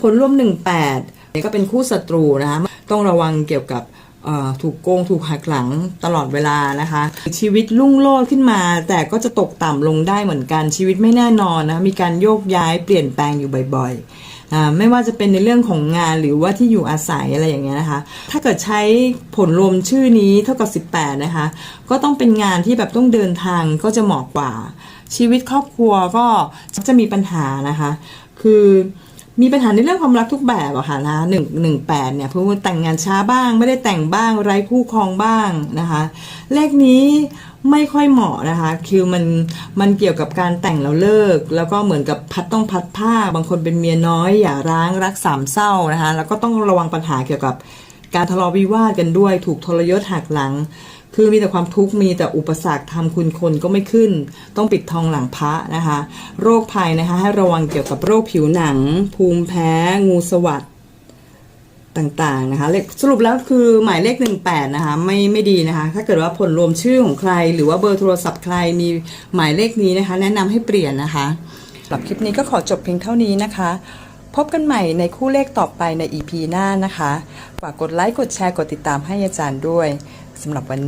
ผลรวม 18นี่ยก็เป็นคู่ศัตรูนะคะต้องระวังเกี่ยวกับถูกโกงถูกหักหลังตลอดเวลานะคะ ชีวิตรุ่งโรจน์ขึ้นมา แต่ก็จะตกต่ำลงได้เหมือนกันชีวิตไม่แน่นอนนะมีการโยกย้ายเปลี่ยนแปลงอยู่บ่อยๆไม่ว่าจะเป็นในเรื่องของงานหรือว่าที่อยู่อาศัยอะไรอย่างเงี้ยนะคะ ถ้าเกิดใช้ผลรวมชื่อนี้เท่ากับ 18 นะคะ ก็ต้องเป็นงานที่แบบต้องเดินทางก็จะเหมาะกว่า ชีวิตครอบครัวก็จะมีปัญหานะคะ คือ มีปัญหาในเรื่องความรักทุกแบบอะค่ะนะหนึ่งหนึ่งแปดเนี่ยเพื่อแต่งงานช้าบ้าง ไม่ได้แต่งบ้างไร้คู่ครองบ้างนะคะ เลขนี้ไม่ค่อยเหมาะนะคะ คือมันมันเกี่ยวกับการแต่งแล้วเลิก แล้วก็เหมือนกับพัดต้องพัดผ้า บางคนเป็นเมียน้อย อย่าร้างรักสามเศร้านะคะ แล้วก็ต้องระวังปัญหาเกี่ยวกับ การทะเลาะวิวาทกันด้วย ถูกทรยศหักหลัง คือมีแต่ความทุกข์มีแต่อุปสรรคทำคุณคนก็ไม่ขึ้น ต้องปิดทองหลังพระนะคะ โรคภัยนะคะ ให้ระวังเกี่ยวกับโรคผิวหนัง ภูมิแพ้ งูสวัสดต่างๆนะคะเลขสรุปแล้วคือหมายเลข 18 นะคะไม่ไม่ดีนะคะ ถ้าเกิดว่าผลรวมชื่อของใคร หรือว่าเบอร์โทรศัพท์ใครมีหมายเลขนี้นะคะ แนะนำให้เปลี่ยนนะคะสำหรับคลิปนี้ก็ขอจบเพียงเท่านี้นะคะ พบกันใหม่ในคู่เลขต่อไปใน EP หน้านะคะ ฝากกดไลค์ กดแชร์ กดติดตามให้อาจารย์ด้วยสำหรับวันนี้